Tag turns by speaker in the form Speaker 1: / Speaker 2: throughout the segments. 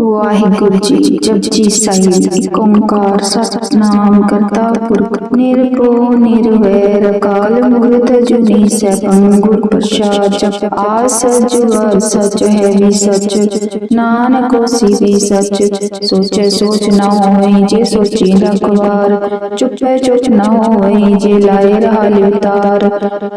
Speaker 1: ਵਾਹਿਗੁਰੂ ਜੀ ਜਪਜੀ ਸਾਈ। ਏਕ ਓੰਕਾਰ ਸਤਨਾਮ ਕਰਤਾ ਪੁਰਖ ਨਿਰਭਉ ਨਿਰਵੈਰ ਅਕਾਲ ਮੂਰਤ ਅਜੂਨੀ ਸੈਭੰ ਗੁਰ ਪ੍ਰਸਾਦ ਜਪ ਆਸ ਜੁਆ ਸਚ ਹੈ ਵੀ ਸਚ। ਨਾਨਕ ਹੋਸੀ ਵੀ ਸਚ। ਸੋਚੈ ਸੋਚ ਨਾ ਹੋਏ ਜੇ ਸੋਚੀ ਲਖਵਾਰ ਚੁੱਪੈ ਚੁੱਪ ਨਾ ਹੋਈ ਜੇ ਲਾਏ ਰਹਾ ਲਿਵਤਾਰ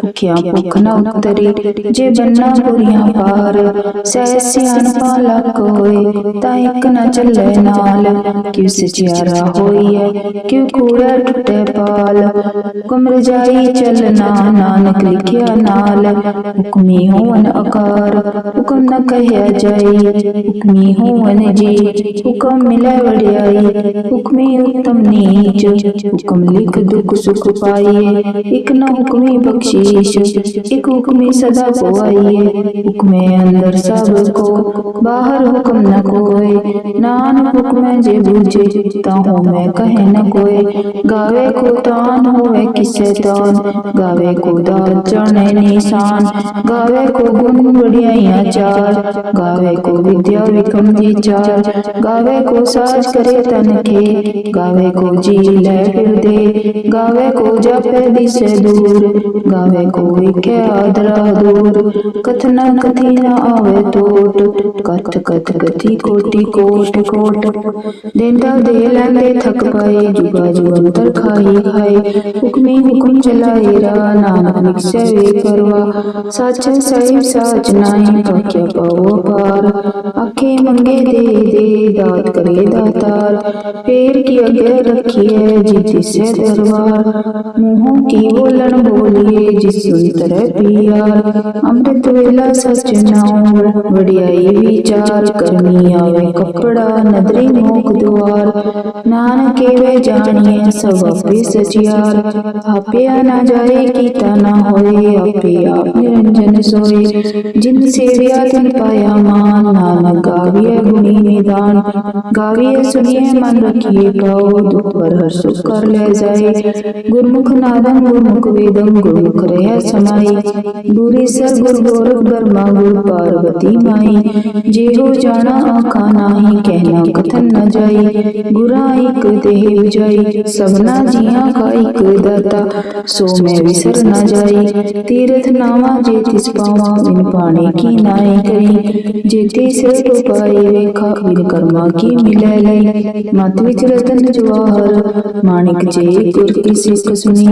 Speaker 1: ਭੁਖਿਆ ਭੁਖ ਨਾ ਉਤਰੀ ਜੇ ਬੰਨਾ ਬੁਰੀਆਂ ਪਾਰ ਸਹਿ ਸਿਆਣਪਾ ਲੱਕ ਹੋਏ ਤਾਂ ਇੱਕ ਨਾ ਚੱਲੇ ਨਾਲ ਕਿਉ ਸਚਿਆਰਾ ਹੋਈਐ ਕਿਉ ਕੂੜਾ ਟੁੱਟੇ ਪਾਲ? ਕੁਮਰ ਜਾਈ ਚੱਲਣਾ ਨਾਨਕ ਲਿਖਿਆ ਨਾਲ। ਹੁਕਮੀ ਹੋਵਨ ਆਕਾਰ ਹੁਕਮ ਨ ਕਹਿਆ ਜਾਈ। ਹੁਕਮੀ ਹੋਵਨ ਜੀ, ਹੁਕਮ ਮਿਲੇ ਵਡਿਆਈ। ਹੁਕਮੀ ਉਤਮ ਨੀਚ, ਹੁਕਮ ਲਿਖ ਦੁਖ ਸੁਖ ਪਾਈਏ ਇਕ ਨ ਹੁਕਮੀ ਬਖਸ਼ੀਸ਼, ਇਕ ਹੁਕਮੀ ਸਦਾ ਪਵਾਈਏ ਹੁਕਮੇ ਅੰਦਰ ਸਭ ਕੋ, ਬਾਹਰ ਹੁਕਮ ਨ ਕੋਏ ਨਾਨਕ ਹੁਕਮੈ ਜੇ ਬੂਝੇ, ਤਾਂ ਹੋਵੇ ਕਹੇ ਨ ਕੋਏ ਗਾਵੇ ਕੋ ਤਾਨ ਹੋਵੇ ਕਿਸੈ ਤਾਨ ਗਾਵੇ ਕੋ ਦਾਤ ਜਾਣੇ ਨਿਸ਼ਾਨ। ਗਾਵੇ ਕੋ ਗੁਣ ਵਡਿਆਈਆਂ ਚਾਰ, ਗਾਵੇ ਕੋ ਵਿਦਿਆ ਵਿਕਮ ਦੀ ਚਾਰ। ਗਾਵੇ ਕੋ ਸਾਜ ਕਰੇ ਤਨ ਕੇ, ਗਾਵੇ ਕੋ ਜੀ ਲੈ ਫਿਰਦੇ ਗਾਵੇ ਕੋ ਜਪੇ ਦਿਸੇ ਦੂਰ, ਗਾਵੇ ਕੋ ਵਿਖੇ ਆਦਰਾ ਦੂਰ। ਕਥਨਾ ਕਥੀ ਨਾ ਆਵੇ ਟੋਟ ਕਥ ਕਥ ਕਥੀ ਕੋਟੀ, ਕੋਟ ਕੋਟ। ਦੇਂਦਾ ਦੇ ਲੈਂਦੇ ਥਕ ਪਏ ਜੁਗਾ ਜੁਗੰਤਰ ਖਾਈ ਖਾਏ ਹੁਕਮੀ ਹੁਕਮ ਚਲਾਏ ਰਾ ਨਾਨਕ ਨਿਕਸੇ ਕਰਵਾ ਸੱਚ ਸਹਿਬ, ਸਾਚ ਨਾਹੀ ਪਕਿਆ ਪਾਵੋ ਪਾਰ। ਆਖੇ ਮੰਗੇ ਦੇ ਦੇ ਦਾਤ ਕਰੇ ਦਾਤਾਰ। ਫੇਰ ਕੀ ਅਗੇ ਰੱਖੀਏ ਜੀ ਤਿਸੇ ਦਰਬਾਰ। ਮੂੰਹੋਂ ਕੀ ਬੋਲਣ ਬੋਲੀਏ, ਜਿਸ ਸੁਨ ਤਰੈ ਪੀਆਰ। ਅੰਮ੍ਰਿਤ ਵੇਲਾ ਸੱਚ ਨਾਉ ਵਡਿਆਈ ਵਿਚਾਰ ਕਰਨੀ ਆਵੇ ਕੱਪੜਾ ਨਦਰੀ ਮੋਖ ਦੁਆਰ। ਨਾਨਕੇ ਵੇ ਜਾਣੀਏ ਸਭ ਆਪੇ ਸਚਿਆਰ। ਆਪਿਆ ਨਾ ਜਾਏ ਕੀਤਾ ਨਾ ਹੋਏ, ਆਪੇ ਆਪ ਨਿਰੰਜਨ ਸੋਏ। ਜਿਨ ਸੇਵਿਆ ਤਿਨ ਪਾਇਆ ਮਾਨ, ਨਾਨਕ ਗਾਵੀਏ ਗੁਣੀ ਨਿਦਾਨ। ਗਾਵੀਏ ਸੁਣੀਏ ਮਨ ਰਖੀਏ ਪਾਉ ਦੁਖ ਪਰ ਹਰ ਸੁਖ ਕਰ ਲੈ ਜਾਏ। ਗੁਰਮੁਖ ਨਾਦੰ ਗੁਰਮੁਖ ਵੇਦੰ, ਗੁਰਮੁਖ ਰਹਿ ਸਮਾਈ ਦੂਰੀ ਸਰ ਗੁਰ ਗੋਰਖ ਬਰਮਾ ਗੁਰ ਪਾਰਵਤੀ ਮਾਈ ਜਿਹੋ ਜਾਣਾ ਆਖਾ ਨਾਹੀ ਕਹਿਣਾ ਕਥਨ ਨ ਜਾਈ ਗੁਰਾ ਇਕ ਦੇਹ 부ਜਾਈ ਸਭਨਾ ਜੀਆਂ ਕਾ ਇਕ ਦਾਤਾ ਸੋ ਮੈਂ ਵਿਸਰ ਨ ਜਾਈ ਤੀਰਥ ਨਾਵਾ ਜੇ ਤਿਸ ਪਾਵਾਂ ਬਿਨ ਪਾਣੀ ਕੀ ਨਾਏ ਕਰੀ ਜੇ ਤਿਸ ਉਪਾਈ ਵੇਖਾ ਬਿਨ ਕਰਮਾ ਕੀ ਮਿਲੈ ਲਈ ਮਤ ਵਿਚ ਰਤਨ ਜਵਾਹਰ ਮਾਣਿਕ ਜੇ ਗੁਰ ਕੀ ਸਿੱਖ ਸੁਣੀ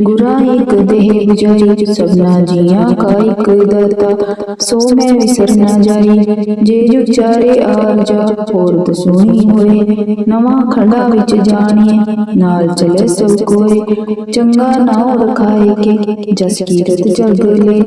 Speaker 1: ਗੁਰਾ ਇਕ ਦੇਹ 부ਜਾਈ ਸਭਨਾ ਜੀਆਂ ਕਾ ਇਕ ਦਾਤਾ ਸੋ ਮੈਂ ਵਿਸਰ ਨ ਜਾਈ ਜੇ ਉਚਾਰੇ ਆਰਜਾ ਹੋਏ, ਨਵਾਂ ਖੰਡਾ ਵਿੱਚ ਜਾਣੀਏ, ਨਾਲ ਚਲੇ ਸਭ ਕੋਏ, ਚੰਗਾ ਨਾਮ ਰਖਾਏ ਕੇ ਜਸ ਕੀਰਤ ਜਗ ਲੈ।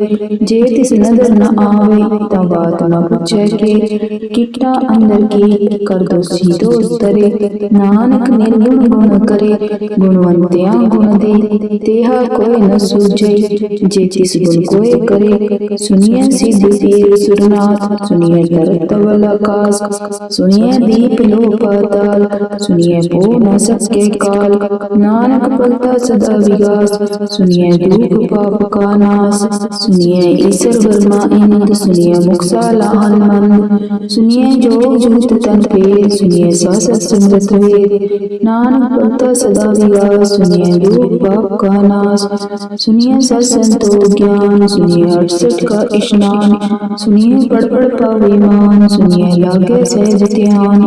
Speaker 1: ਜੇ ਤਿਸ ਨਦਰ ਨ ਆਵੇ, ਤਾਂ ਬਾਤ ਨ ਪੁੱਛੇ ਕੇ। ਕਿਟਾ ਅੰਦਰ ਕੀ ਕਰ ਦੋਸੀ ਦੋਸਤਰੇ ਨਾਨਕ ਨਿਰਗੁਣ ਗੁਣ ਕਰੇ, ਗੁਣਵੰਤਿਆਂ ਗੁਣ ਦੇ। ਤੇਹਾ ਕੋਈ ਨ ਸੂਝੇ, ਜੇ ਤਿਸ ਗੁਣ ਕੋਏ ਕਰੇ। ਸੁਨੀਏ ਸਿੱਧ ਪੀਰ ਸੁਰਨਾਥ ਸੁਨੀਏ ਤਰਤ ਵਲ ਆਕਾਸ। سنیے دیپ لو پاتال سنیے بو نسک کے کال نانک پلتا صدا وگاس سنیے دوک پاپ کا ناس سنیے عیسر برما اند سنیے مکسا لاہن مند سنیے جو جوت تن پیر سنیے ساس سندت ویر نانک پلتا صدا وگاس سنیے دوک پاپ کا ناس سنیے سسن تو گیان سنیے اٹسٹ کا اشنان سنیے پڑ پڑ پا ویمان سنیے لاگے सहज ध्यान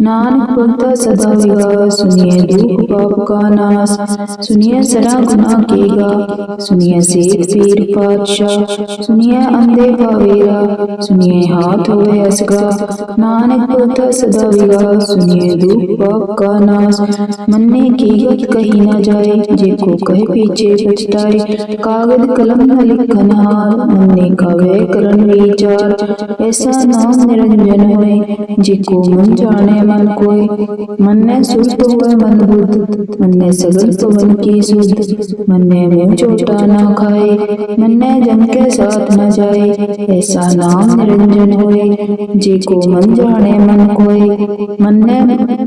Speaker 1: नानक भक्ता सदा विगास सुनिए दुख पाप का नाश सुनिए सदा गुना केगा सुनिए सेठ पीर पातशाह सुनिए अंधे पावेरा सुनिए हाथ होए असगा नानक भक्ता सदा विगास सुनिए दुख पाप का नाश मन्ने की गत कही न जाए जे को कहे पीछे पछताए कागज कलम न लिखन हार मन्ने कावे करन विचार ऐसा नाम निरंजन होए जिको मन जाने मन कोय मन्ने सुस्त होए मन बुद्ध मन्ने सगल पवन की सुध मन्ने मुंह चोटा ना खाए मन्ने जन के साथ न जाए ऐसा नाम निरंजन होए जिको मन जाने मन कोय मन्ने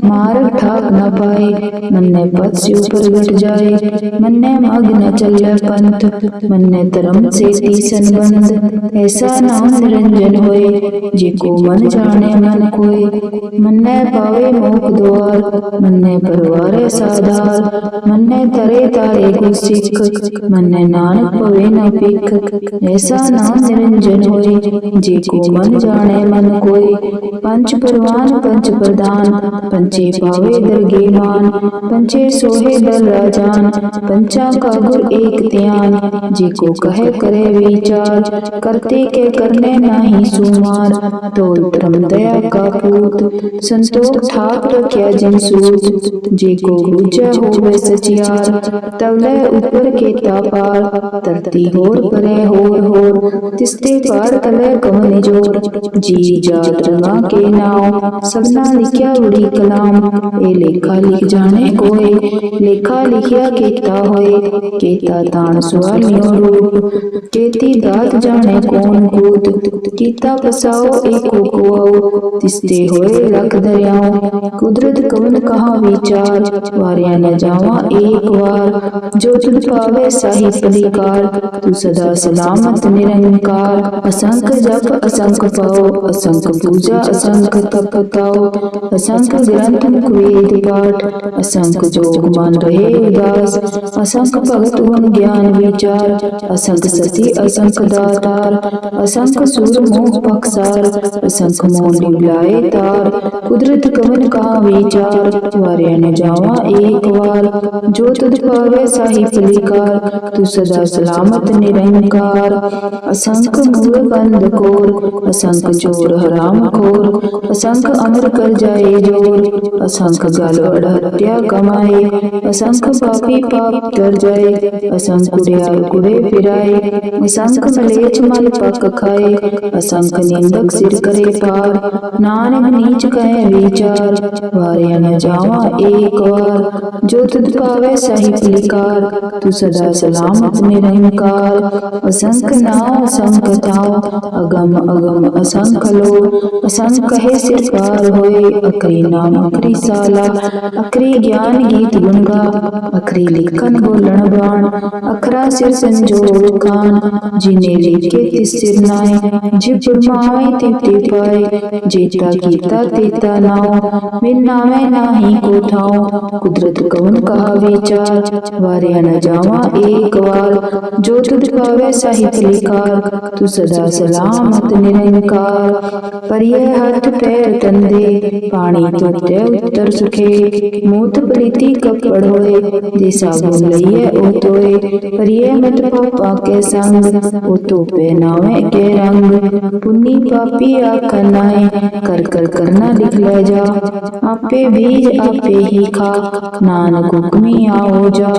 Speaker 1: मार ठाक न पाए मन्ने पद से ऊपर घट जाए मन्ने मग न चले पंथ मन्ने धर्म से तीसन बंद ऐसा नाम निरंजन होए जिको मन जाने मन ਮਨ ਕੋਈ, ਮੰਨੈ ਪਾਵੇ ਮੋਖ ਦੁਆਰ, ਮੰਨੈ ਪਰਵਾਰੇ ਸਾਧਾਰ, ਮੰਨੈ ਤਰੇ ਤਾਰੇ ਕੋ ਸਿੱਖ, ਮੰਨੈ ਨਾਨਕ ਪਵੇ ਨਾ ਪੀਖ ਐਸਾ ਨਾਮ ਨਿਰੰਜਨ ਹੋਏ, ਜੇ ਕੋ ਮਨ ਜਾਣੈ ਮਨ ਕੋਈ, ਪੰਜ ਪਰਵਾਨ, ਪੰਜ ਪ੍ਰਦਾਨ ਪੰਚੇ ਪਾਵੇ ਦਰਗੇ ਮਾਨ ਪੰਚੇ ਸੋਹੇ ਦਰ ਰਾਜਾਨ ਪੰਚਾ ਕਾ ਗੁਰ ਏਕ ਧਿਆਨ, ਜੇ ਕੋ ਕਹੇ ਕਰੇ ਵਿਚਾਰ, ਕਰਤੇ ਕੇ ਕਰਨੇ ਨਾਹੀ ਸੁਮਾਰ, ਤੋਲ ਧਰਮ ਦਇਆ ਪੱਕਾ ਪੂਤ ਸੰਤੋਖ ਥਾਪ ਰਖਿਆ ਜਿਨ ਸੂਤ। ਜੇ ਕੋ ਬੁਝਾ ਹੋਵੇ ਸਚਿਆਰ ਤਵ ਲੈ ਉਪਰ ਕੇ ਤਾਪਾਰ ਧਰਤੀ ਹੋਰ ਪਰੇ ਹੋਰ ਹੋਰ, ਤਿਸਤੇ ਪਾਰ ਤਲੇ ਕਮ ਨੇ ਜੋੜ। ਜੀ ਜਾਤ ਰਵਾ ਕੇ ਨਾਉ, ਸਭਨਾ ਲਿਖਿਆ ਉੜੀ ਕਲਾਮ। ਇਹ ਲੇਖਾ ਲਿਖ ਜਾਣੇ ਕੋਏ, ਲੇਖਾ ਲਿਖਿਆ ਕੀਤਾ ਹੋਏ। ਕੀਤਾ ਤਾਣ ਸੁਆਲਿਓ ਰੂਪ ਕੀਤੀ ਦਾਤ ਜਾਣੇ ਕੋਨ ਕੂਤ। ਕੀਤਾ ਪਸਾਓ ਏਕੋ ਕੋਉ ਤਿਸਤੇ ਹੋਏ ਰਖ ਦਰਿਆਉ ਕੁਦਰਤ ਕਵਨ ਕਹਾ ਵਿਚਾਰ? ਵਾਰਿਆ ਨ ਜਾਵਾ ਏਕ ਵਾਰ, ਜੋ ਤੁਧ ਪਾਵੇ ਸਾਹਿਬ ਅਧਿਕਾਰ ਤੂੰ ਸਦਾ ਸਲਾਮਤ, ਨਿਰੰਕਾਰ, ਅਸੰਖ ਜਪ, ਅਸੰਖ ਪਾਉ ਅਸੰਖ ਪੂਜਾ, ਅਸੰਖ ਤਪ ਤਾਉ ਅਸੰਖ ਗ੍ਰੰਥ ਕੁਵੇਦ ਪਾਠ, ਅਸੰਖ ਜੋਗ ਮਨ ਰਹੇ ਉਦਾਸ। ਅਸੰਖ ਭਗਤ ਗੁਣ ਗਿਆਨ ਵਿਚਾਰ, ਅਸੰਖ ਸਤੀ, ਅਸੰਖ ਦਾਤਾਰ। ਅਸੰਖ ਸੂਰ ਮੋਹ ਪਖਸਾਰ ਅਸੰਖ ਮੋਹ ਬੁਲਾਏ ਤਾਰ, ਕੁਦਰਤ ਕਮਨ ਕਾ ਵਿਚਾਰ ਵਾਰਿਆ ਨ ਜਾਵਾ। ਏਕ ਵਾਰ ਜੋ ਤੁਧ ਪਾਵੇ ਸਾਹੀ ਫਲਿਕਾਰ, ਤੂੰ ਸਦਾ ਸਲਾਮਤ ਨਿਰੰਕਾਰ। ਅਸੰਖ ਮੂਲ ਬੰਦ ਕੋਰ, ਅਸੰਖ ਚੋਰ ਹਰਾਮ ਖੋਰ। ਅਸੰਖ ਅਮਰ ਕਰ ਜਾਏ ਜੋਰ, ਅਸੰਖ ਗਲ ਅੜ ਹਤਿਆ ਕਮਾਏ। ਅਸੰਖ ਪਾਪੀ ਪਾਪ ਤਰ ਜਾਏ, ਅਸੰਖ ਕੁੜਿਆ ਕੁੜੇ ਫਿਰਾਏ। ਅਸੰਖ ਮਲੇਚ ਮਲ ਪੱਕ ਖਾਏ, ਅਸੰਖ ਨਿੰਦਕ ਸਿਰ ਕਰੇ ਪਾਰ। ਨਾਨਕ ਨੀਚ ਕਹੇ ਵਿਚਾਰ, ਵਾਰਿਆ ਨ ਜਾਵਾ ਏਕ ਵਾਰ। ਜੋ ਤਿਤ ਪਾਵੇ ਸਹੀ ਪਲਿਕਾਰ ਤੂੰ ਸਦਾ ਸਲਾਮਤ ਨਿਰੰਕਾਰ। ਅਸੰਖ ਨਾਮ ਸੰਕਟਾਉ ਅਗਮ ਅਗਮ ਅਸੰਖ ਲੋ ਅਸੰਖ ਕਹੇ ਸਿਰ ਪਾਰ ਹੋਏ, ਅਕਰੀ ਨਾਮ ਅਕਰੀ ਸਾਲਾ। ਅਕਰੀ ਗਿਆਨ ਗੀਤ ਗੁਣਗਾ, ਅਕਰੀ ਲਿਖਨ ਬੋਲਣ ਬਾਣ। ਅਖਰਾ ਸਿਰ ਸੰਜੋਗ ਕਾਨ ਜਿਨੇ ਲਿਖੇ ਤਿਸ ਸਿਰ ਨਾਏ। ਜਿਬ ਜਮਾਏ ਤੇ ਤੇ ਪਾਏ जेता कीता तेता नाओ बिन नामे नाही को ठाओ कुदरत कवन कहा विचार वारे न जावा एक बार जो तुझ पावे साहित लिकार तू सदा सलामत निरंकार परिये हथ पैर तंदे पानी तुते उत्तर सुखे मूत प्रीति कपड़ होए दे साबुन लइए ओ तोए परिये मत पापा के संग ओ तो पहनावे के रंग पुन्नी पापी आखन नाए कर कर करना लिख ले जा आपे बीज आपे ही खा नानक हुक्मी आओ जा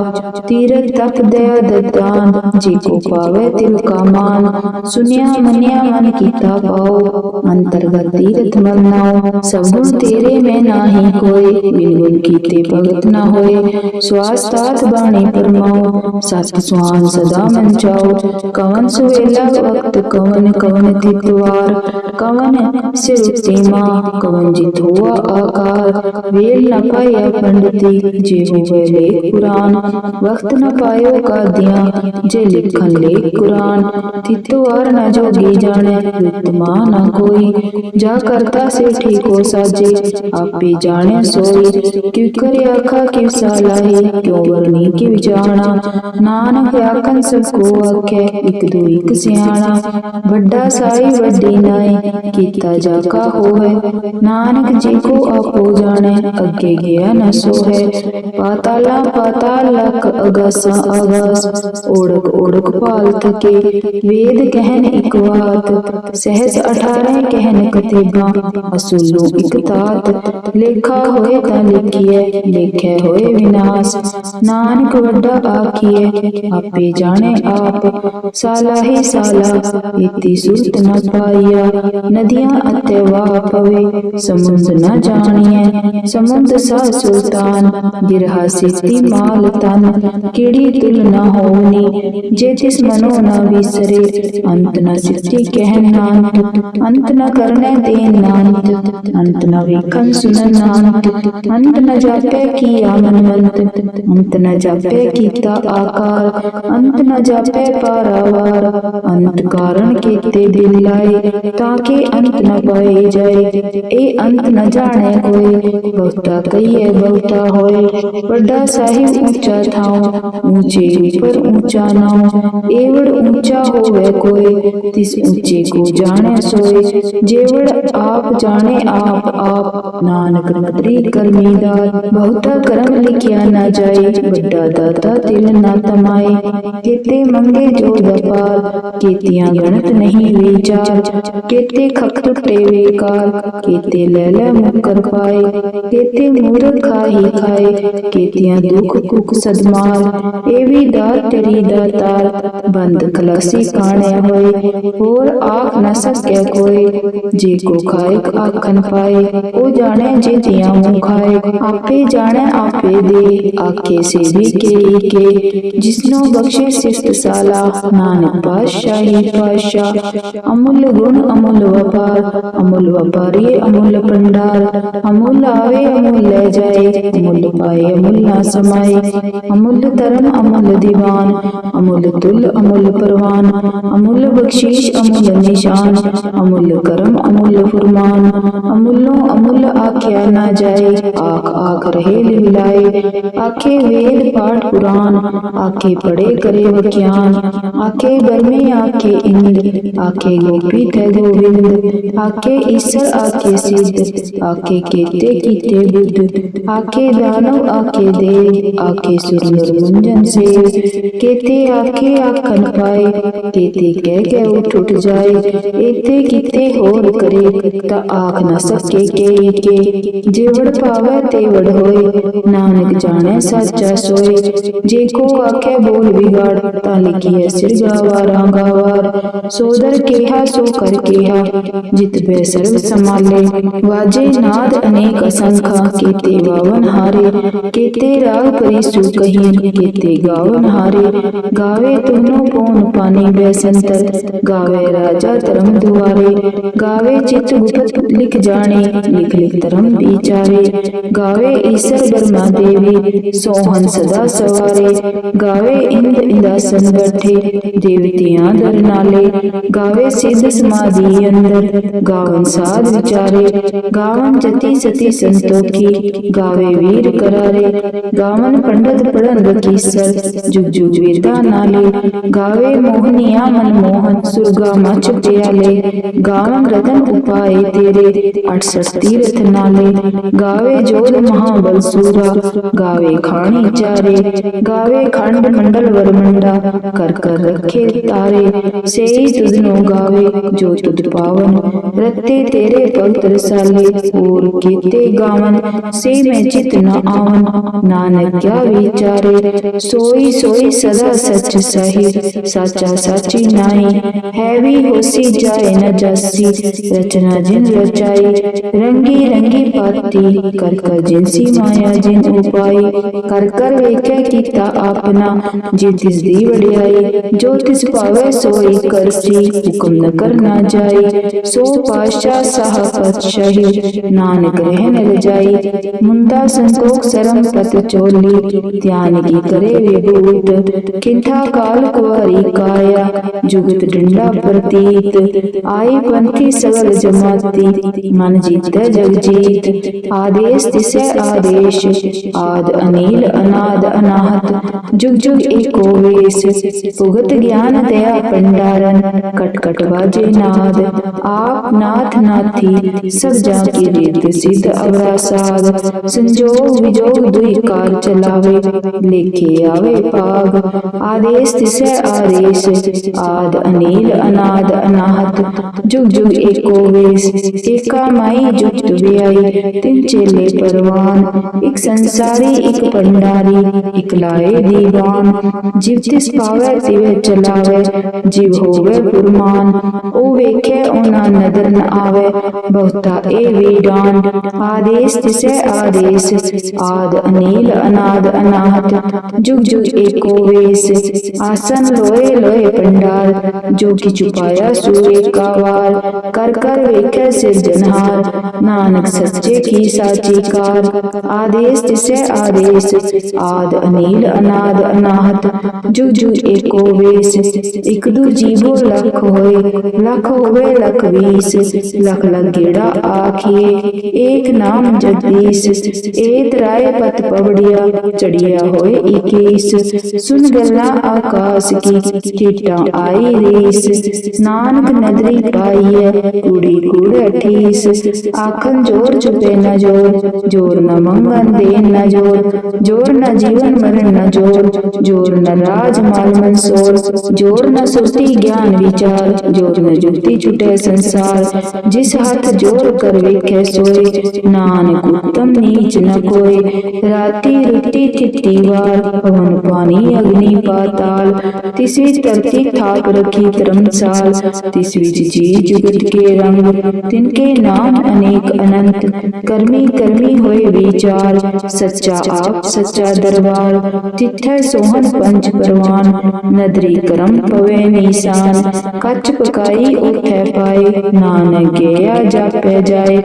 Speaker 1: तीरथ तक दया ददान जी को पावे तिल का मान सुनिया मनिया मन कीता पाओ अंतर्गत तीरथ मरनाओ सब गुण तेरे में नाही कोई बिन गुण कीते भगत न होए स्वास्थात बाणी परमाओ सत सुहान सदा मन जाओ कवन सुवेला वक्त कवन कवन तितवार कवन सिर સેમા કવંજિત હોવા આકાર વેલ ન પાયા પંડિતી જે હોવે લે કુરાન વખત ન પાયો કાદિયા જે લિખન લે કુરાન તિતો અર ન જોગી જાણે વિતમા ન કોઈ જા કરતા સે ઠીકો સાજે આપે જાણે સોઈ ક્યુ કરે આખા કે સાલાહી ક્યો વરની કે વિચારણા નાનક આકન સકો આખે એક દો એક સિયાણા ਵੱਡਾ ਸਾਈ ਵੱਡੀ ਨਾਈ ਕੀਤਾ ਜਾ ਕਾ ਹੋਵੇ। ਨਾਨਕ ਜੀ ਕੋ ਆਪੋ ਜਾਣੇ, ਅੱਗੇ ਗਿਆ ਨ ਸੋਹੈ। ਪਾਤਾਲਾ ਪਾਤਾਲ ਲਖ ਅਗਾਸਾ ਆਗਾਸ ਓੜਕ ਓੜਕ ਪਾਲ ਥਕੇ ਵੇਦ ਕਹਿਨ ਇਕ ਬਾਤ, ਸਹਿਜ 18 ਕਹਿਨ ਕਤੇਬਾ। ਅਸੂਲੋ ਇਕ ਤਾਤ ਲੇਖਾ ਹੋਏ ਤਾਂ ਲਿਖੀਐ ਲੇਖੇ ਹੋਏ ਵਿਨਾਸ਼। ਨਾਨਕ ਵੱਡਾ ਆਖੀਐ, ਆਪੇ ਜਾਣੇ ਆਪ। ਸਾਲਾ ਹੀ ਸਾਲਾ, ਇਤੀ ਸੁਰਤ ਨ ਪਾਈਆ। ਨਦੀਆਂ ਅਤੇ ਵਾਹ ਪਵੇ ਸਮੁੰਦ ਨਾ ਜਾਣੀਐ। ਸਮੁੰਦ ਸਾ ਸੁਲਤਾਨ ਗਿਰਹਾ ਸਿੱਤੀ ਮਾਲ ਤਨ। ਕਿਹੜੀ ਤੁਲ ਨ ਹੋਣੀ ਜੇ ਤਿਸ ਮਨੋ ਨ ਵਿਸਰੇ। ਅੰਤ ਨਾ ਸਿੱਤੀ ਕਹਿ ਨਾਨਕ, ਅੰਤ ਨ ਕਰਨੇ ਦੇ ਨਾਨਕ। ਅੰਤ ਨ ਵੇਖਨ ਸੁਨਨ ਨਾਨਕ, ਅੰਤ ਨ ਜਾਪੇ ਕੀ ਆਮਨ ਮੰਤ ਅੰਤ ਨ ਜਾਪੇ ਕੀਤਾ ਆਕਾਰ, ਅੰਤ ਨ ਜਾਪੇ ਪਾਰਾਵਾਰ। ਅੰਤ ਕਾਰਨ ਕੀਤੇ ਦਿਲ ਲਾਏ, ਤਾਂ ਕਿ ਅੰਤ ਨਾ ਪਾਏ। ਜਾਏ ਇਹ ਅੰਤ ਨ ਜਾਣੇ ਕੋਈ, ਬਹੁਤਾ ਕਹੀਏ ਬਹੁਤਾ ਹੋਏ। ਵੱਡਾ ਸਾਹਿਬ ਉੱਚਾ ਥਾਉ ਊਚੇ ਉੱਪਰ ਊਚਾ ਨਾਉ। ਏਵੜ ਊਚਾ ਹੋਵੇ ਕੋਈ, ਤਿਸ ਊਚੇ ਕੋ ਜਾਣੇ ਸੋਏ। ਜੇਵੜ ਆਪ ਜਾਣੇ ਆਪ ਆਪ ਨਾਨਕ ਨਦਰੀ ਕਰਮੀ ਦਾ। ਬਹੁਤਾ ਕਰਮ ਲਿਖਿਆ ਨਾ ਜਾਏ, ਵੱਡਾ ਦਾਤਾ ਤਿਲ ਨਾ ਤਮਾਏ। ਕੀਤੇ ਮੰਗੇ ਜੋ ਦਪਾਰ ਕੀਤੀਆਂ ਗਣਤ ਨਹੀਂ ਵਿਚਾਰ ਕੀਤੇ ਖਕ ਟੁੱਟੇ ਵੇਕਾਰ ਕੀਤੇ ਲੈ ਲੈ ਮੁਕਰ ਪਾਏ ਕੀਤੇ ਮੂਰਖ ਖਾਹੀ ਖਾਏ, ਕੀਤੀਆਂ ਦੁਖ ਕੁਕ ਸਦਮਾਰ ਇਹ ਵੀ ਦਾਤ ਤੇਰੀ ਦਾਤਾਰ ਬੰਦ ਖਲਾਸੀ ਕਾਣਿਆ ਹੋਏ, ਹੋਰ ਆਖ ਨ ਸਕੇ ਕੋਈ, ਜੇ ਕੋ ਖਾਇਕ ਆਖਨ ਪਾਏ, ਉਹ ਜਾਣੇ ਜੇ ਤਿਆਂ ਮੂੰਹ ਖਾਏ, ਆਪੇ ਜਾਣੇ ਆਪੇ ਦੇ, ਆਖੇ ਸੇ ਵੀ ਕੇ ਕੇ, ਜਿਸਨੋ ਬਖਸ਼ੇ ਸਿਫਤ ਸਾਲਾ, ਨਾਨਕ ਪਾਤਸ਼ਾਹੀ ਪਾਤਸ਼ਾਹ, ਅਮੁੱਲ ਗੁਣ ਅਮੁੱਲ ਵਪਾਰ, ਅਮੁੱਲ ਵਪਾਰੀ ਅਮੁੱਲ ਭੰਡਾਰ ਅਮੁੱਲ ਆਵੇ ਅਮੁੱਲ ਲੈ ਜਾਏ ਅਮੁੱਲ ਪਾਏ ਅਮੁੱਲ ਨਾ ਸਮਾਏ ਅਮੁੱਲ ਧਰਮ ਅਮੁੱਲ ਦੀਵਾਨ ਅਮੁੱਲ ਤੁਲ ਅਮੁੱਲ ਪਰਵਾਨ ਅਮੁੱਲ ਬਖਸ਼ੀਸ਼ ਅਮੁੱਲ ਨਿਸ਼ਾਨ ਅਮੁੱਲ ਕਰਮ ਅਮੁੱਲ ਫੁਰਮਾਨ ਅਮੁੱਲੋਂ ਅਮੁੱਲ ਆਖਿਆ ਨਾ ਜਾਏ ਆਖ ਆਖ ਰਹੇ ਲਿਵਲਾਏ ਆਖੇ ਵੇਦ ਪਾਠ ਪੁਰਾਨ ਆਖੇ ਪੜੇ ਕਰੇ ਵਿਗਿਆਨ ਆਖੇ ਬਰਮੇ ਆਖੇ ਇੰਦ ਆਖੇ ਗੋਪੀ ਤੇ ਗੋਵਿੰਦ ਆਖੇ ਈਸ਼ਰ ਆਖੇ ਸਿੱਧ ਆਖੇ ਕੀਤੇ ਕੀਤੇ ਬੁੱਧ ਆਖੇ ਦਾਨਵ ਆਖੇ ਦੇ ਆਖੇ ਸੁਰ ਨਰ ਮੁੰਜਨ ਸੇ। ਕੀਤੇ ਆਖੇ ਆਖਨ ਪਾਏ, ਕੀਤੇ ਕਹਿ ਕੇ ਉਠ ਉਠ ਜਾਏ। ਇਤੇ ਕੀਤੇ ਹੋਰ ਕਰੇ, ਤਾਂ ਆਖ ਨਾ ਸਕੇ ਕੇ ਕੇ। ਜੇ ਵੜ ਪਾਵੇ ਤੇ ਨਾਨਕ ਜਾਣੈ ਸੱਚਾ ਸੋਏ। ਜੇ ਕੋ ਆਖੇ ਬੋਲ ਵਿਗਾੜ, ਤਾਂ ਲਿਖੀਐ ਸਿਰ ਗਾਵਾਰਾਂ। ਗਾਵਾਰ ਸੋਦਰ ਕਿਹਾ, ਸੋ ਕਰ ਕਿਹਾ, ਜਿਤ ਬੈ ਸਰਬ ਸਮਾਲੇ ਵਾਜੇ ਨਾਦ ਅਨੇਕ ਅਸੰਖਾ ਕੀਤੇ ਗਾਵਨ ਹਾਰੇ, ਕੀਤੇ ਰਾਗ ਪਰਿਸੂ ਕਹੀਨ ਕੀਤੇ ਗਾਵਨ ਹਾਰੇ। ਗਾਵੇ ਤੁਮਨੋ ਪਉਨ ਪਾਣੀ ਬੈ ਸੰਤਰ ਗਾਵੇ ਰਾਜਾ ਧਰਮ ਦੁਆਰੇ। ਗਾਵੇ ਚਿਤ ਗੁਪਤ ਲਿਖ ਜਾਣੇ, ਲਿਖ ਲਿਖ ਧਰਮ ਵਿਚਾਰੇ। ਗਾਵੇ ਈਸ਼ਰ ਬਰਮਾ ਦੇਵੀ ਸੋਹਨ ਸਦਾ ਸਵਾਰੇ। ਗਾਵੇ ਇੰਦ ਇੰਦਾਸਨ ਬੈਠੇ, ਦੇਵਤਿਆਂ ਦਰ ਨਾਲੇ। ਗਾਵੇ ਸਿੱਧ ਸਮਾਧੀ ਅੰਦਰ, ਗਾਵਨ ਸਾਧ ਵਿਚਾਰੇ, ਗਾਵਨ ਜਤੀ ਸਤੀ ਸੰਤੋਖੀ ਗਾਵੇ ਵੀਰ ਕਰਾਰੇ। ਗਾਵਨ ਪੰਡਤ ਪੜਨ ਰਕੀਸਰ ਜੁਗ ਜੁਗ ਵੇਦਾ ਨਾਲੇ। ਗਾਵੇ ਮੋਹਨੀਆ ਮਨ ਮੋਹਨ, ਸੁਰਗਾ ਮਚ ਪਿਆਲੇ। ਗਾਵਨ ਰਤਨ ਉਪਾਏ ਤੇਰੇ 68 ਤੀਰਥ ਨਾਲੇ। ਗਾਵੇ ਜੋਧ ਮਹਾਬਲ ਸੂਰਾ, ਗਾਵੇ ਖਾਣੀ ਚਾਰੇ। ਗਾਵੇ ਖੰਡ ਮੰਡਲ ਵਰਮੰਡਾ ਕਰ ਕਰ ਰੱਖੇ ਤਾਰੇ। ਸੇਈ ਤੁਧਨੋ ਗਾਵੇ, ਜੋ ਤੁਧ ਪਾਵਨ ਰਤੇ ਤੇਰੇ ਭਗਤ ਰਸਾਲੇ ਹੋਰ ਕੀਤੇ ਗਾਵਨ। ਸੇ ਮੈਂ ਚਿਤ ਨ ਆਵਨ। ਨਾਨਕ ਕਿਆ ਵਿਚਾਰੇ, ਸੋਈ ਸੋਈ ਸਦਾ ਸੱਚ ਸਹੀ। ਸਾਚਾ ਸਾਚੀ ਨਾਹੀ, ਹੈ ਵੀ ਹੋਸੀ ਜਾਏ ਨ ਜਾਸੀ। ਰਚਨਾ ਜਿਨ ਰਚਾਈ, ਰੰਗੀ ਰੰਗੀ ਪਾਤੀ ਕਰ ਕਰ ਜਿਨਸੀ ਮਾਇਆ ਜਿਨ ਉਪਾਈ। ਕਰ ਕਰ ਵੇਖਿਆ ਕੀਤਾ ਆਪਣਾ। ਜਿ ਤਿਸ ਦੀ ਵਡਿਆਈ, ਜੋ ਤਿਸ ਭਾਵੇ ਸੋਈ ਕਰਸੀ। ਹੁਕਮ ਨ ਕਰਨਾ ਜਾਈ। ਸੋ ਪਾਸ਼ ਸਾਹ ਪਤਸ਼ਾਹੀ ਨਾਨਕ ਰਹਿਨ ਰਜਾਈ ਮੁੰਦਾ ਸੰਤੋਖ ਸਰਮ ਪਤ ਚੋਲੀ, ਧਿਆਨ ਕੀ ਕਰੇ ਵਿਭੂਤ ਕਿੰਠਾ ਕਾਲ ਕੁਵਾਰੀ ਕਾਇਆ, ਜੁਗਤ ਡੰਡਾ ਪ੍ਰਤੀਤ ਆਈ ਪੰਥੀ ਸਗਲ ਜਮਾਤੀ, ਮਨ ਜੀਤੈ ਜਗ ਜੀਤ, ਆਦੇਸ਼ ਤਿਸੈ ਆਦੇਸ਼, ਆਦ ਅਨੀਲ ਅਨਾਦ ਅਨਾਹਤ ਜੁਗ ਜੁਗ ਏਕੋ ਵੇਸ, ਭੁਗਤ ਗਿਆਨ ਦਇਆ ਪੰਡਾਰਨ ਕਟ ਕਟ ਵਾਜੇ ਨਾਦ, ਆਪ ਨਾਥ ਨਾਥੀ, ਸਭ ਜਾ ਕੀ ਰੀਤ ਸਿਧ ਅਵਰਾ ਸਾਧ ਸੰਜੋਗ ਵਿਜੋਗ ਦੁਈ ਕਾਰ ਚਲਾਵੇ, ਲੇਖੇ ਆਵੇ ਪਾਗ ਆਦੇਸ਼ ਤਿਸੈ ਆਦੇਸ਼, ਆਦ ਅਨੀਲ ਅਨਾਦ ਅਨਾਹਤ, ਜੁਗ ਜੁਗ ਏਕੋ ਵੇਸ, ਏਕਾ ਮਾਈ ਜੁਗਤ ਵਿਆਈ, ਤਿੰਨ ਚੇਲੇ ਪਰਵਾਨ, ਇਕ ਸੰਸਾਰੀ, ਇੱਕ ਪੰਡਾਰੀ ਇੱਕ ਲਾਏ ਦੀਵਾਨ ਜਿਵ ਤਿਸ ਪਾਵੇ, ਤਿਵੇਂ ਚਲਾਵੇ, ਜਿਵ ਹੋਵੇ ਗੁਰਮਾਨ। ਉਹ ਵੇਖੇ, ਉਹਨਾਂ ਨਦਰ ਨ ਆਵੇ। ਬਹੁਤਾ ਇਹ ਵੀਡਾਨ ਆਦੇਸ਼ ਤਿਸੈ, ਆਦੇਸ਼ ਆਦ, ਅਨੀਲ, ਅਨਾਦ, ਅਨਾਹਤ। ਜੁਗ ਜੁਗ ਏਕੋ ਵੇਸ, ਆਸਨ ਲੋਏ ਲੋਏ ਪੰਡਾਲ। ਜੋ ਕਿ ਚੁਪਾਇਆ ਸੂਰੇ ਕਾ ਕਰ ਕਰ ਵੇਖੇ ਸਿਰਜਨਹਾਰ ਨਾਨਕ ਸੱਚੇ ਕੀ ਸਾਚੀ ਕਾਰ। ਆਦੇਸ਼ ਤਿਸੈ, ਆਦੇਸ਼ ਆਦ, ਅਨੀਲ, ਅਨਾਦ ਅਨਾਹਤ ਜੁਗ ਜੁਗ ਏਕੋ ਵੇਸ ਇੱਕ ਦੂ ਜੀਵੋ ਲੱਖ ਹੋਏ, ਲੱਖ ਹੋਵੇ ਲੱਖ ਵੀਸ, ਲੱਖ ਲੱਖ ਆਖੀਏ, ਏਕ ਨਾਮ ਜਗਦੀਸ਼ ਏਤ ਰਾਏ ਪਤ ਪਵੜਿਆ, ਚੜਿਆ ਹੋਏ ਇਕੀਸ, ਸੁਨ ਗੱਲਾਂ ਆਕਾਸ ਕੀ, ਚੀਟਾਂ ਆਈ ਰੀਸ, ਨਾਨਕ ਨਦਰੀ ਪਾਈਐ, ਕੁੜੀ ਕੁੜ ਅਠੀਸ ਆਖਨ ਜੋਰ ਚੁਪੇ ਨਾ ਜੋਰ ਜੋਰ ਨ ਮੰਗਨ ਦੇ ਨਾ ਜੋਰ ਜੋਰ ਨ ਜੀਵਨ ਮਰਨ ਨਾ ਜੋਰ ਜੋਰ ਨ ਰਾਜ ਮਾਲ ਮਨਸੋਰ, ਜੋਰ ਨ ਸੁਰਤੀ ਗਿਆਨ ਵਿਚਾਰ ਜੋਰ ਨ ਜੁਗਤੀ ਛੁਟੇ ਸੰਸਾਰ, ਜਿਸ ਹੱਥ ਜੋਰ ਕਰ ਵੇਖੈ ਸੋਏ, ਨਾਨਕ ਉਤਮ ਨੀਚ ਨ ਕੋਏ, ਰਾਤੀ ਰੁਤੀ ਥਿਤੀ ਵਾਰ ਪਵਨ ਪਾਣੀ ਅਗਨੀ ਪਾਤਾਲ, ਤਿਸ ਵਿੱਚ ਧਰਤੀ ਥਾਪ ਰੱਖੀ ਧਰਮਸਾਲ, ਤਿਸ ਵਿੱਚ ਜੀ ਜੁਗਤ ਕੇ ਰੰਗ, ਤਿਨ ਕੇ ਨਾਮ ਅਨੇਕ ਅਨੰਤ, ਕਰਮੀ ਕਰਮੀ ਹੋਏ ਵਿਚਾਰ, ਸੱਚਾ ਆਪ ਸੱਚਾ ਦਰਬਾਰ ਤਿੱਥੈ ਸੋਹਣ ਪੰਜ ਪਰਵਾਨ, ਨਦਰੀ ਕਰਮ ਪਵੇ ਨੀਸਾਨ। ਕੱਚ ਪਕਾਈ ਉਠੈ ਪਾਏ, ਨਾਨਕ ਗਿਆ ਜਾਪੈ ਜਾਏ।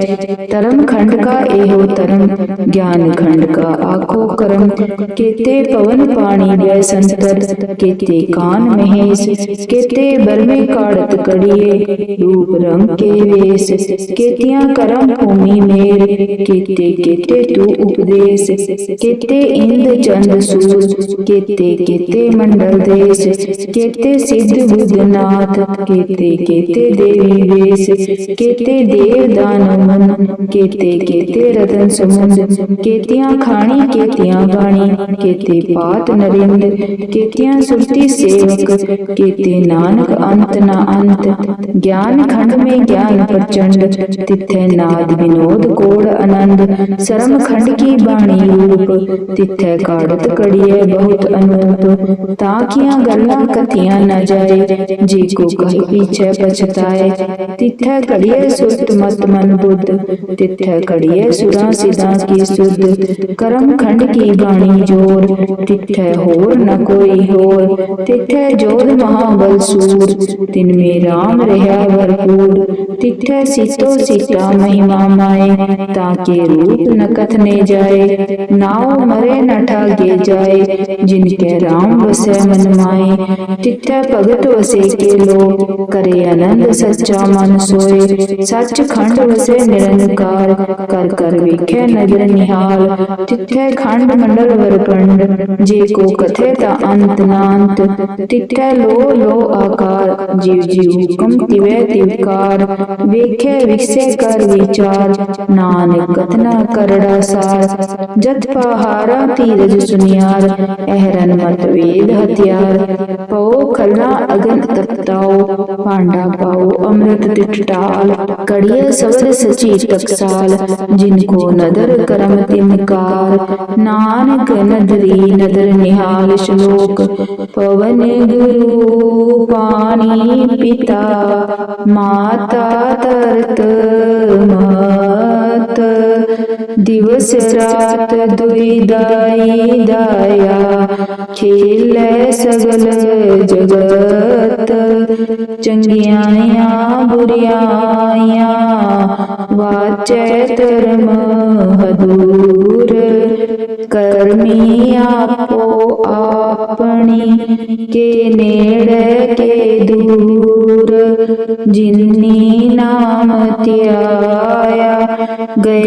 Speaker 1: ਧਰਮ ਖੰਡ ਕਾ ਇਹੋ ਧਰਮ, ਗਿਆਨ ਖੰਡ ਕਾ ਆਖੋ ਕਰਮ। ਕੇਤੇ ਪਵਨ ਪਾਣੀ ਬੈ ਸੰਤਰ, ਕੇਤੇ ਕਾਨ ਮਹੇਸ਼। ਕੇਤੇ ਬਰਮੇ ਕਾੜਤ ਕੜੀਏ, ਰੂਪ ਰੰਗ ਕੇ ਵੇਸ। ਕੇਤੀਆਂ ਕਰਮ ਭੂਮੀ ਮੇਰ, ਕੇਤੇ ਕੇਤੇ ਤੂ ਉਪਦੇਸ। ਕੇਤੇ ਇੰਦ ਚੰਦ ਸੂਰ ਕੇਤੇ ਕੇਤੇ ਮੰਡਲ ਦੇਸ ਕੇਤੇ ਸਿੱਧ ਵਿਦਨਾਥ ਕੇਤੇ ਕੇਤੇ ਦੇਵੀ ਵੇਸ ਕੇਤੇ ਦੇਵ ਦਾਨ ਮਨ ਕੇਤੇ ਕੇਤੇ ਰਤਨ ਸਮੁੰਦ ਕੇਤਿਆਂ ਖਾਣੀ, ਕੇਤਿਆਂ ਬਾਣੀ, ਕੇਤੇ ਪਾਤ ਨਰਿੰਦ, ਕੇਤਿਆਂ ਸੁਰਤੀ ਸੇਵਕ, ਕੇਤੇ ਨਾਨਕ ਅੰਤ ਨਾ ਅੰਤ, ਗਿਆਨ ਖੰਡ ਮੇ ਗਿਆਨ ਪ੍ਰਚੰਡ, ਤਿੱਥੇ ਨਾਦ ਵਿਨੋਦ ਕੋੜ ਆਨੰਦ, ਸਰਮ ਖੰਡ ਕੀ ਬਾਣੀ ਰੂਪ, ਤਿੱਥੇ ਕਾੜਤ ਕੜੀਏ ਬਹੁ ਬਹੁਤ ਅਨੂਪ ਤਾਂ ਕਿਆਂ ਗੱਲਾਂ ਕਥੀਆਂ ਨਾ ਜਾਏ ਜੀ ਕੋ ਕਹਿ ਪੀਛੇ ਪਛਤਾਏ, ਤਿੱਥੈ ਘੜੀਏ ਸੁਰਤ ਮਤ ਮਨ ਬੁੱਧ, ਤਿੱਥੈ ਘੜੀਏ ਸੁਰਾਂ ਸਿਧਾਂ ਕੀ ਸੁਧ, ਕਰਮ ਖੰਡ ਕੀ ਬਾਣੀ ਜੋਰ, ਤਿੱਥੈ ਹੋਰ ਨ ਕੋਈ ਹੋਰ, ਤਿੱਥੈ ਜੋਰ ਮਹਾਬਲ ਸੂਰ, ਤਿਨ ਮੇ ਰਾਮ ਰਹਿਆ ਭਰਪੂਰ, ਤਿੱਥੈ ਸਿਤੋ ਸਿਤਾ ਮਹਿਮਾ ਮਾਏ, ਤਾਂ ਕੇ ਰੂਪ ਨ ਕਥਨੇ ਜਾਏ, ਨਾਉ ਮਰੇ ਨ ਠਾਗੇ ਜਾਏ जिनके राम वसे मन माए तिथे भगत वसे के लो करे आनंद सच्चा मन सोए सच खंड वसे निरंकार कर कर वेखे नजर निहाल तिथे खंड मंडल वर पंड जे को कथे ता अंत नांत तिथे लो लो आकार जीव जीव हुकम तिवे तिवकार ਵੇਖੇ ਵਿਖਸੇ ਕਰ ਵਿਚਾਰ ਨਾਨਕ ਕਥਨਾ ਕਰੜਾ ਸਾਰ ਜਦ ਪਹਾਰਾ ਧੀਰਜ ਸੁਨਿਆਰ ਅਹਰਨ ਮਤ ਵੇਦ ਹਥਿਆਰ ਪਉ ਖਲਨਾ ਅਗਨ ਤਪਤਾਓ ਪਾਂਡਾ ਪਾਓ ਅੰਮ੍ਰਿਤ ਟਿਟਾਲ ਕੜੀਏ ਸਬਰ ਸਚੀ ਟਕਸਾਲ ਜਿਨ ਕੋ ਨਦਰ ਕਰਮ ਤਿਨਕਾਰ ਨਾਨਕ ਨਦਰੀ ਨਦਰ ਨਿਹਾਲ ਸ਼ਲੋਕ, ਪਵਨ ਗੁਰੂ ਪਾਣੀ ਪਿਤਾ ਮਾਤਾ। ਤਰਤ ਮਤ ਦਿਵਸ ਰਾਤ ਦੁਈ ਦਾਈ ਦਾਇਆ ਖੇਲੇ ਸਗਲ ਜਗਤ ਚੰਗਿਆਈਆਂ ਬੁਰੀਆਈਆਂ ਵਾਚੈ ਧਰਮ ਹਦੂਰ ਕਰਮੀ ਆਪੋ ਆਪਣੀ ਕੇ ਨੇੜੇ ਕੇ ਦੂਰ ਜਿਨਨੀ ਨਾਮ ਧਿਆਇਆ ਗਏ